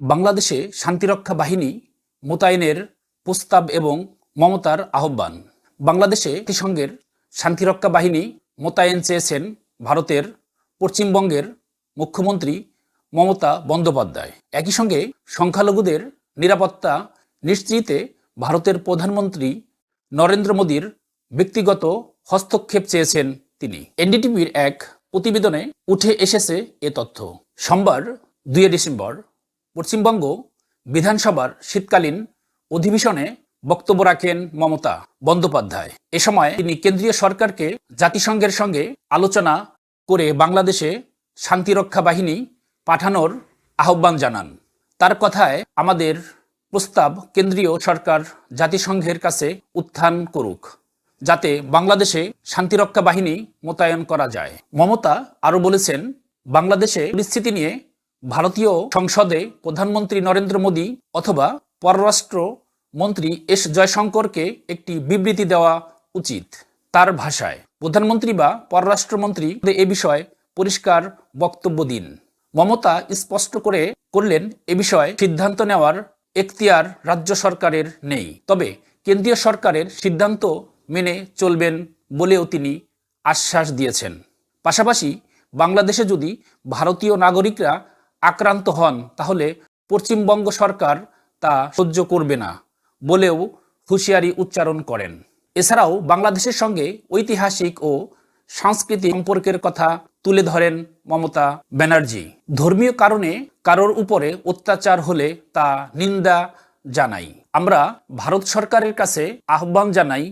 বাংলাদেশে শান্তিরক্ষা বাহিনী মোতায়েনের প্রস্তাব এবং মমতার আহ্বান। বাংলাদেশে জাতিসংঘের শান্তিরক্ষা বাহিনী মোতায়েন চেয়েছেন ভারতের পশ্চিমবঙ্গের মুখ্যমন্ত্রী মমতা বন্দ্যোপাধ্যায়। একই সঙ্গে সংখ্যালঘুদের নিরাপত্তা নিশ্চিতে ভারতের প্রধানমন্ত্রী নরেন্দ্র মোদীর ব্যক্তিগত হস্তক্ষেপ চেয়েছেন তিনি। এনডিটিভির এক প্রতিবেদনে উঠে এসেছে এ তথ্য। সোমবার দুই ডিসেম্বর পশ্চিমবঙ্গ বিধানসভার শীতকালীন অধিবেশনে বক্তব্য রাখেন মমতা বন্দ্যোপাধ্যায়। এ সময় তিনি কেন্দ্রীয় সরকারকে জাতিসংঘের সঙ্গে আলোচনা করে বাংলাদেশে শান্তিরক্ষা বাহিনী পাঠানোর আহ্বান জানান। তার কথায় আমাদের প্রস্তাব কেন্দ্রীয় সরকার জাতিসংঘের কাছে উত্থান করুক, যাতে বাংলাদেশে শান্তিরক্ষা বাহিনী মোতায়েন করা যায়। মমতা আরও বলেছেন, বাংলাদেশে পরিস্থিতি নিয়ে ভারতীয় সংসদে প্রধানমন্ত্রী নরেন্দ্র মোদী অথবা পররাষ্ট্র মন্ত্রী এস জয়শঙ্করকে একটি বিবৃতি দেওয়া উচিত তার ভাষায়। প্রধানমন্ত্রী বা পররাষ্ট্রমন্ত্রী এ বিষয়ে পরিষ্কার বক্তব্য দিন। মমতা স্পষ্ট করে করলেন, এ বিষয়ে সিদ্ধান্ত নেওয়ার এখতিয়ার রাজ্য সরকারের নেই। তবে কেন্দ্রীয় সরকারের সিদ্ধান্ত মেনে চলবেন বলেও তিনি আশ্বাস দিয়েছেন। পাশাপাশি বাংলাদেশে যদি ভারতীয় নাগরিকরা আক্রান্ত হন, তাহলে পশ্চিমবঙ্গ সরকার তা সহ্য করবে না বলেও হুঁশিয়ারি উচ্চারণ করেন। এছাড়াও বাংলাদেশের সঙ্গে ঐতিহাসিক ও সাংস্কৃতিক সম্পর্কের কথা তুলে ধরেন মমতা ব্যানার্জি। ধর্মীয় কারণে কারোর উপরে অত্যাচার হলে তা নিন্দা জানাই। আমরা ভারত সরকারের কাছে আহ্বান জানাই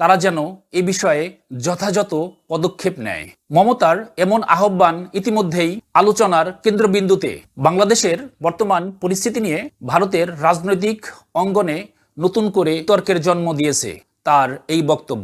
তারা যেন এ বিষয়ে যথাযথ পদক্ষেপ নেয়। মমতার এমন আহ্বান ইতিমধ্যেই আলোচনার কেন্দ্রবিন্দুতে। বাংলাদেশের বর্তমান পরিস্থিতি নিয়ে ভারতের রাজনৈতিক অঙ্গনে নতুন করে তর্কের জন্ম দিয়েছে তার এই বক্তব্য।